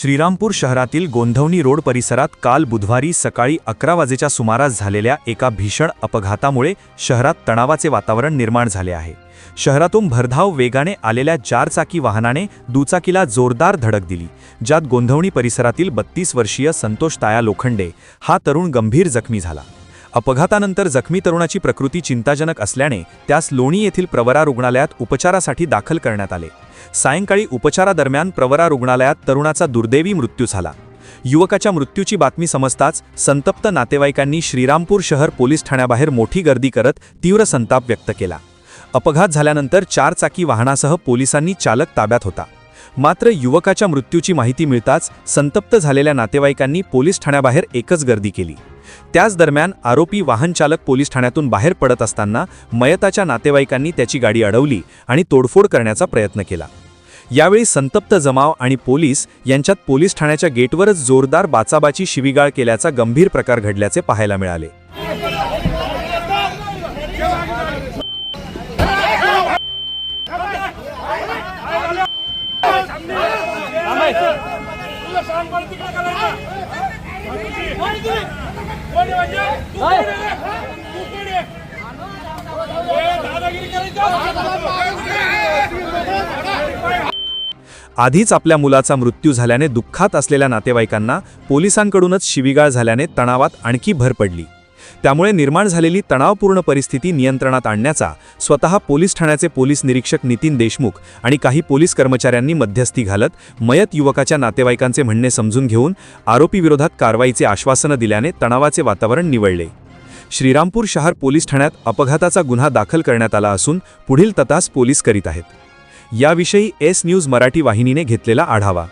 श्रीरामपूर शहरातील गोंधवणी रोड परिसरात काल बुधवारी सकाळी अकरा वाजेच्या सुमारास झालेल्या एका भीषण अपघातामुळे शहरात तणावाचे वातावरण निर्माण झाले आहे. शहरातून भरधाव वेगाने आलेल्या चारचाकी वाहनाने दुचाकीला जोरदार धडक दिली ज्यात गोंधवणी परिसरातील बत्तीस वर्षीय संतोष ताया लोखंडे हा तरुण गंभीर जखमी झाला. अपघातानंतर जखमी तरुणाची प्रकृती चिंताजनक असल्याने त्यास लोणी येथील प्रवरा रुग्णालयात उपचारासाठी दाखल करण्यात आले. सायंकाळी उपचारादरम्यान प्रवरा रुग्णालयात तरुणाचा दुर्दैवी मृत्यू झाला. युवकाच्या मृत्यूची बातमी समजताच संतप्त नातेवाईकांनी श्रीरामपूर शहर पोलीस ठाण्याबाहेर मोठी गर्दी करत तीव्र संताप व्यक्त केला. अपघात झाल्यानंतर चारचाकी वाहनासह पोलिसांनी चालक ताब्यात होता. मात्र युवकाच्या मृत्यूची माहिती मिळताच संतप्त झालेल्या नातेवाईकांनी पोलीस ठाण्याबाहेर एकच गर्दी केली. त्याच दरम्यान आरोपी वाहनचालक पोलीस ठाण्यातून बाहेर पडत असताना मयताच्या नातेवाईकांनी त्याची गाडी अडवली आणि तोडफोड करण्याचा प्रयत्न केला. यावेळी संतप्त जमाव आणि पोलीस यांच्यात पोलीस ठाण्याच्या गेटवरच जोरदार बाचाबाची शिवीगाळ केल्याचा गंभीर प्रकार घडल्याचे पाहायला मिळाले. आधीच आपल्या मुलाचा मृत्यू झाल्याने दुःखात असलेल्या नातेवाईकांना पोलिसांकडूनच शिवीगाळ झाल्याने तणावात आणखी भर पडली. त्यामुळे निर्माण झालेली तणावपूर्ण परिस्थिती नियंत्रणात आणण्याचा स्वतः पोलीस ठाण्याचे पोलीस निरीक्षक नितीन देशमुख आणि काही पोलीस कर्मचाऱ्यांनी मध्यस्थी घालत मयत युवकाच्या नातेवाईकांचे म्हणणे समजून घेऊन आरोपीविरोधात कारवाईचे आश्वासनं दिल्याने तणावाचे वातावरण निवळले. श्रीरामपूर शहर पोलीस ठाण्यात अपघाताचा गुन्हा दाखल करण्यात आला असून पुढील तपास पोलीस करीत आहेत. याविषयी एस न्यूज मराठी वाहिनीने घेतलेला आढावा.